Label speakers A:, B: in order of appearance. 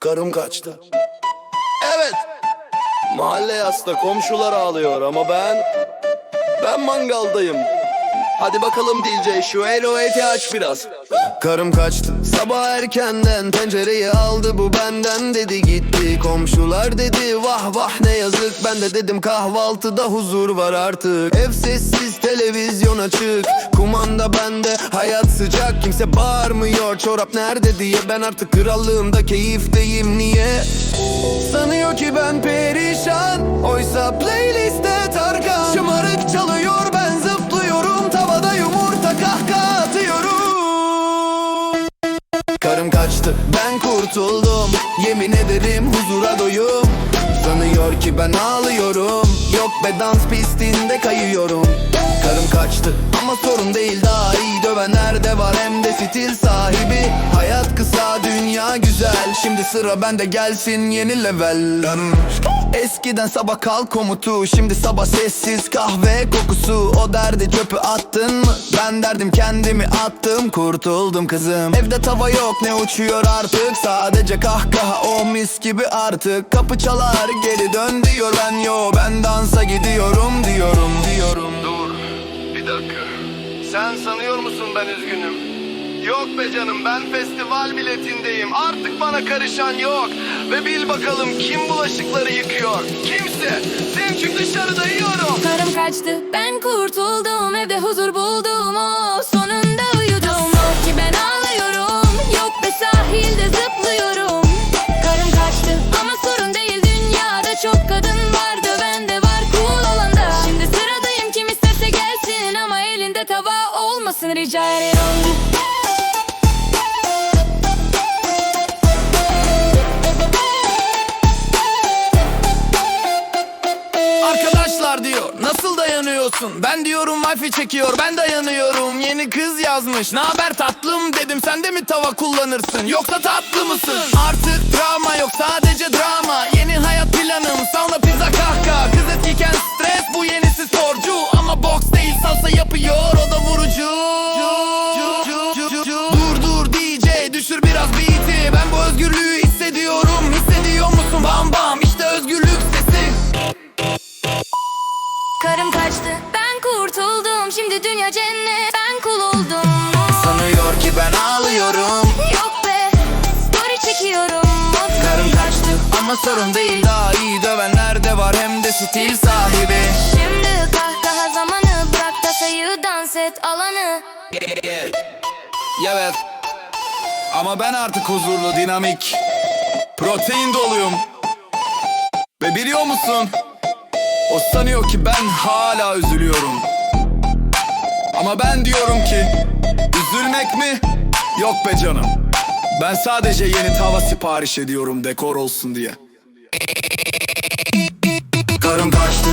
A: Karım kaçtı. Evet. Mahalle yasta komşular ağlıyor ama ben... Ben mangaldayım. Hadi bakalım DJ şu eloeti aç biraz. Karım kaçtı sabah erkenden pencereyi aldı bu benden dedi gitti komşular dedi vah vah ne yazık ben de dedim kahvaltıda huzur var artık ev sessiz televizyon açık kumanda bende hayat sıcak. Kimse bağırmıyor çorap nerede diye. Ben artık krallığımda keyif,deyim niye? Sanıyor ki ben perişan. Oysa playlistte Tarkan. Şımarık çalıyor ben zıplıyorum. Tavada yumurta kahkaha atıyorum. Karım kaçtı ben kurtuldum. Yemin ederim huzura doyum. Sanıyor ki ben ağlıyorum. Yok be dans pistinde kayıyorum değil daha iyi Dövenler de var. Hem de stil sahibi. Hayat kısa dünya güzel. Şimdi sıra bende gelsin yeni level. Eskiden sabah kalk komutu Şimdi sabah sessiz. Kahve kokusu O derdi çöpü attın mı? Ben derdim kendimi attım Kurtuldum kızım. Evde tava yok ne uçuyor artık? Sadece kahkaha o mis gibi artık. Kapı çalar geri dön diyor. Ben yo Ben dansa gidiyorum diyorum diyorum. Dur bir dakika Sen sanıyor musun ben üzgünüm? Yok be canım ben festival biletindeyim. Artık bana karışan yok. Ve bil bakalım kim bulaşıkları yıkıyor? Kimse. Sen çık dışarıda yiyorum.
B: Karım kaçtı ben kurtuldum. Evde huzur buldum olmasın rica ederim
A: Arkadaşlar diyor nasıl dayanıyorsun? Ben diyorum wifi çekiyor ben dayanıyorum. Yeni kız yazmış ne haber tatlım? Dedim Sen de mi tava kullanırsın? Yoksa tatlı mısın? Artık drama yok sadece drama. Yeni hayat planım
B: dünya cennet ben kul oldum.
A: Sanıyor ki ben ağlıyorum.
B: Yok be story çekiyorum.
A: Karım kaçtı ama sorun değil. Daha iyi dövenler de var hem de stil sahibi.
B: Şimdi kahkaha zamanı bırak da sayı dans et alanı.
A: Evet. Ama ben artık huzurlu dinamik Protein doluyum. Ve biliyor musun? O sanıyor ki ben hala üzülüyorum Ama ben diyorum ki Üzülmek mi? Yok be canım. Ben sadece yeni tava sipariş ediyorum dekor olsun diye. Karım kaçtı